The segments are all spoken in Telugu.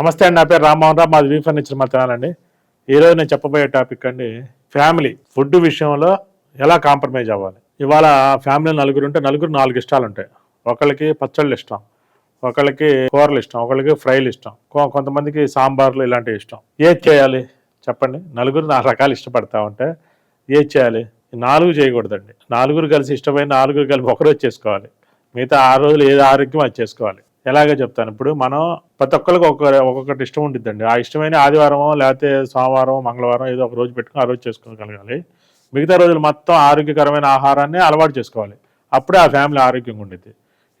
నమస్తే అండి నా పేరు రామ్మోహన్ రావు. మాది వీ ఫర్నిచర్ మతానండి ఈరోజు నేను చెప్పబోయే టాపిక్ అండి ఫ్యామిలీ. ఫుడ్ విషయంలో ఎలా కాంప్రమైజ్ అవ్వాలి? ఇవాళ ఫ్యామిలీ నలుగురు ఉంటే నలుగురు నాలుగు ఇష్టాలు ఉంటాయి. ఒకళ్ళకి పచ్చళ్ళు ఇష్టం ఒకళ్ళకి కూరలు ఇష్టం ఒకళ్ళకి ఫ్రైలు ఇష్టం కొ- కొంతమందికి సాంబార్లు ఇలాంటివి ఇష్టం. ఏది చేయాలి? చెప్పండి. నలుగురు నాలుగు రకాలు ఇష్టపడతా ఉంటే ఏది చేయాలి? నాలుగు చేయకూడదండి. నాలుగురు కలిసి ఇష్టమైన నాలుగురు కలిపి ఒకరోజు చేసుకోవాలి. మిగతా ఆ రోజులు ఏది ఆరోగ్యం అది చేసుకోవాలి. ఎలాగో చెప్తాను. ఇప్పుడు మనం ప్రతి ఒక్కరికి ఒక్క ఒక్కొక్కటి ఇష్టం ఉంటుందండి ఆ ఇష్టమైన ఆదివారమో లేకపోతే సోమవారం మంగళవారం ఏదో ఒక రోజు పెట్టుకుని ఆ రోజు చేసుకోగలగాలి. మిగతా రోజులు మొత్తం ఆరోగ్యకరమైన ఆహారాన్ని అలవాటు చేసుకోవాలి. అప్పుడే ఆ ఫ్యామిలీ ఆరోగ్యంగా ఉండేది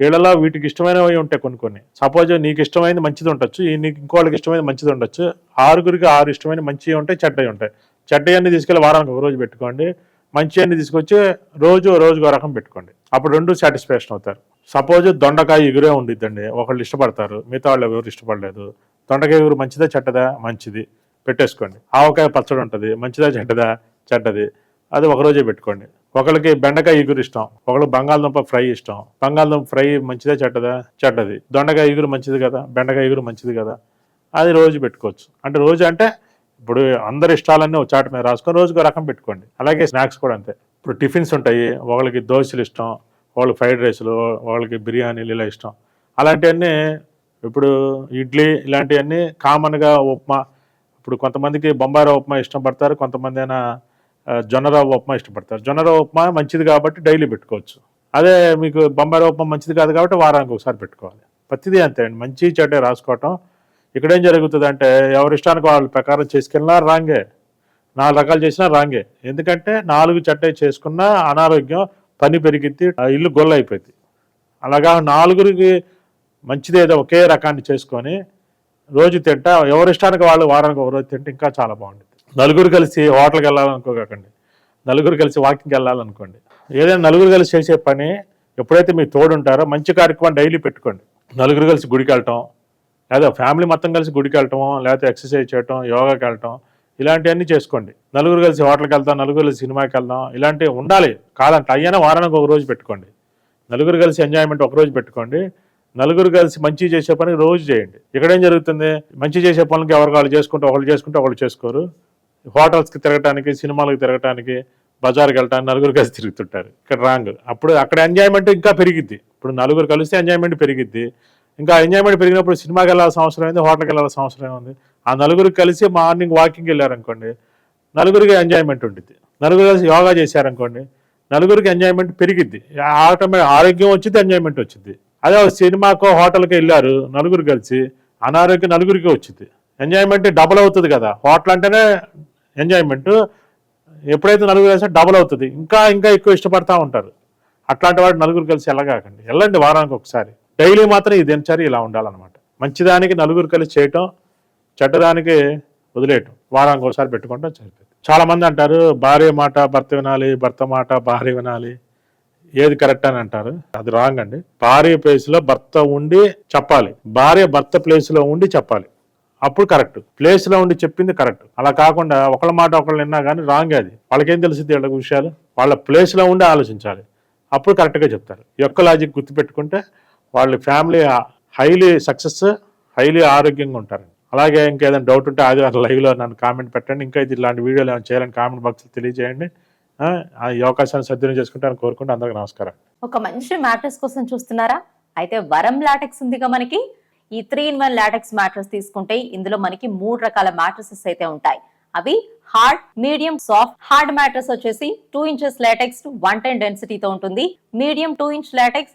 వీళ్ళలో వీటికి ఇష్టమైనవి ఉంటాయి కొన్ని కొన్ని. సపోజ్ నీకు ఇష్టమైనది మంచిది ఉండొచ్చు నీకు ఇంకోళ్ళకి ఇష్టమైనది మంచిది ఉండొచ్చు. ఆరుగురికి ఆరు ఇష్టమైన మంచివి ఉంటాయి చెడ్డవి ఉంటాయి. చెడ్డవి అన్ని తీసుకెళ్ళి వారానికి ఒక రోజు పెట్టుకోండి. మంచి అన్ని తీసుకొచ్చి రోజు రోజుకు రకం పెట్టుకోండి. అప్పుడు రెండు సాటిస్ఫాక్షన్ అవుతారు. సపోజ్ దొండకాయ ఎగురే ఉండిద్దండి ఒకళ్ళు ఇష్టపడతారు మిగతా వాళ్ళు ఎవరు ఇష్టపడలేదు. దొండకాయ ఎగురు మంచిదా చెడ్డదా? మంచిది. పెట్టేసుకోండి. ఆవకాయ పచ్చడి ఉంటుంది మంచిదా చెడ్డదా? చెడ్డది. అది ఒక రోజే పెట్టుకోండి. ఒకళ్ళకి బెండకాయ ఎగురు ఇష్టం ఒకళ్ళు బంగాళదుంప ఫ్రై ఇష్టం. బంగాళదుంప ఫ్రై మంచిదా చెడ్డదా? చెడ్డది. దొండకాయ ఎగురు మంచిది కదా బెండకాయ ఎగురు మంచిది కదా? అది రోజు పెట్టుకోవచ్చు. అంటే రోజు అంటే ఇప్పుడు అందరి ఇష్టాలన్నీ ఒక చాట మీద రాసుకొని రోజుకు ఒక రకం పెట్టుకోండి. అలాగే స్నాక్స్ కూడా అంతే. ఇప్పుడు టిఫిన్స్ ఉంటాయి ఒకళ్ళకి దోశలు ఇష్టం వాళ్ళకి ఫ్రైడ్ రైస్లు వాళ్ళకి బిర్యానీలు ఇలా ఇష్టం. అలాంటివన్నీ ఇప్పుడు ఇడ్లీ ఇలాంటివన్నీ కామన్గా ఉప్మా. ఇప్పుడు కొంతమందికి బొంబాయి ఉప్మా ఇష్టపడతారు కొంతమంది అయినా ఆ, ఉప్మా ఇష్టపడతారు. జొన్న ఉప్మా మంచిది కాబట్టి డైలీ పెట్టుకోవచ్చు. అదే మీకు బొంబాయి ఉప్మా మంచిది కాదు కాబట్టి వారానికి ఒకసారి పెట్టుకోవాలి. ప్రతిదీ అంతే అండి. మంచి చెడ్డ రాసుకోవటం. ఇక్కడ ఏం జరుగుతుంది అంటే ఎవరి ఇష్టానికి వాళ్ళ ప్రకారం చేసుకెళ్ళినా రాంగే. నాలుగు రకాలు చేసినా రాంగే. ఎందుకంటే నాలుగు చట్టే చేసుకున్నా అనారోగ్యం పని పెరిగిద్ది ఆ ఇల్లు గొల్ల అయిపోయింది అలాగా నాలుగురికి మంచిది ఏదో ఒకే రకాన్ని చేసుకొని రోజు తింటా ఎవరి ఇష్టానికి వాళ్ళు వారానికి ఒక రోజు తింటే ఇంకా చాలా బాగుంటుంది నలుగురు కలిసి హోటల్కి వెళ్ళాలనుకోకండి. నలుగురు కలిసి వాకింగ్కి వెళ్ళాలనుకోండి. ఏదైనా నలుగురు కలిసి చేసే పని ఎప్పుడైతే మీరు తోడుంటారో మంచి కార్యక్రమం డైలీ పెట్టుకోండి. నలుగురు కలిసి గుడికి వెళ్ళటం లేదా ఫ్యామిలీ మొత్తం కలిసి గుడికి వెళ్ళటం లేకపోతే ఎక్సర్సైజ్ చేయటం యోగాకి వెళ్ళటం ఇలాంటివన్నీ చేసుకోండి. నలుగురు కలిసి హోటల్కి వెళ్తాం నలుగురు కలిసి సినిమాకి వెళ్దాం ఇలాంటివి ఉండాలి. కాదంటే అయ్యాన వారానికి ఒక రోజు పెట్టుకోండి. నలుగురు కలిసి ఎంజాయ్మెంట్ ఒక రోజు పెట్టుకోండి. నలుగురు కలిసి మంచి చేసే పని రోజు చేయండి. ఇక్కడ ఏం జరుగుతుంది? మంచి చేసే పనులకి ఎవరు వాళ్ళు చేసుకుంటే ఒకళ్ళు చేసుకుంటే ఒకళ్ళు చేసుకోరు. హోటల్స్కి తిరగటానికి సినిమాలకు తిరగటానికి బజార్కి వెళ్ళటానికి నలుగురు కలిసి తిరుగుతుంటారు. ఇక్కడ రాంగ్. అప్పుడు అక్కడ ఎంజాయ్మెంట్ ఇంకా పెరిగిద్ది. ఇప్పుడు నలుగురు కలిస్తే ఎంజాయ్మెంట్ పెరిగిద్ది. ఇంకా ఎంజాయ్మెంట్ పెరిగినప్పుడు సినిమాకి వెళ్ళాల్సిన అవసరం ఏంది? హోటల్కి వెళ్ళాల్సిన అవసరం ఉంది ఆ నలుగురు కలిసి మార్నింగ్ వాకింగ్ వెళ్ళారనుకోండి నలుగురికి ఎంజాయ్మెంట్ ఉంటుంది నలుగురు కలిసి యోగా చేశారనుకోండి నలుగురికి ఎంజాయ్మెంట్ పెరిగిద్ది. ఆటోమేటిక్ ఆరోగ్యం వచ్చింది ఎంజాయ్మెంట్ వచ్చింది అదే ఒక సినిమాకో హోటల్కి వెళ్ళారు నలుగురు కలిసి అనారోగ్యం నలుగురికి వచ్చింది ఎంజాయ్మెంట్ డబుల్ అవుతుంది కదా. హోటల్ అంటేనే ఎంజాయ్మెంట్ ఎప్పుడైతే నలుగురు కలిసి డబుల్ అవుతుంది ఇంకా ఇంకా ఎక్కువ ఇష్టపడతా ఉంటారు. అట్లాంటి వాడు నలుగురు కలిసి వెళ్ళగాకండి వెళ్ళండి వారానికి ఒకసారి డైలీ మాత్రం ఈ దినచర్య ఇలా ఉండాలన్నమాట. మంచిదానికి నలుగురు కలిసి చేయటం చెడ్డదానికి వదిలేయటం. వారానికి ఒకసారి పెట్టుకుంటాం సరిపోతుంది. చాలామంది అంటారు భార్య మాట భర్త వినాలి భర్త మాట భార్య వినాలి. ఏది కరెక్ట్ అని అంటారు? అది రాంగ్ అండి. భార్య ప్లేస్లో భర్త ఉండి చెప్పాలి. భార్య భర్త ప్లేస్లో ఉండి చెప్పాలి. అప్పుడు కరెక్ట్. ప్లేస్లో ఉండి చెప్పింది కరెక్ట్. అలా కాకుండా ఒకళ్ళ మాట ఒకళ్ళు విన్నా కానీ రాంగ్ అది. వాళ్ళకేం తెలిసింది వీళ్ళ విషయాలు? వాళ్ళ ప్లేస్లో ఉండి ఆలోచించాలి. అప్పుడు కరెక్ట్గా చెప్తారు. ఈ యొక్క లాజిక్ గుర్తుపెట్టుకుంటే వాళ్ళ ఫ్యామిలీ హైలీ సక్సెస్ హైలీ ఆరోగ్యంగా ఉంటారండి. అలాగే ఇంకేదైనా డౌట్ ఉంటే ఆదివారం లైవ్లో నన్ను కామెంట్ పెట్టండి. ఇంకా ఇది ఇలాంటి వీడియోలు ఏమైనా చేయాలని కామెంట్ బాక్స్ తెలియజేయండి. ఆ, ఈ అవకాశాన్ని సద్వినియోగం చేసుకుంటాను కోరుకుంటూ అందరికీ నమస్కారం. ఒక మంచి మ్యాట్రెస్ కోసం చూస్తున్నారా? అయితే వరం లాటెక్స్ ఉందిగా మనకి. ఈ three in one latex mattress తీసుకుంటే ఇందులో మనకి మూడు రకాల మ్యాట్రసెస్ అయితే ఉంటాయి. అవి hard medium soft hard mattress వచ్చేసి two inches latex one ten డెన్సిటీతో ఉంటుంది. Medium two inch latex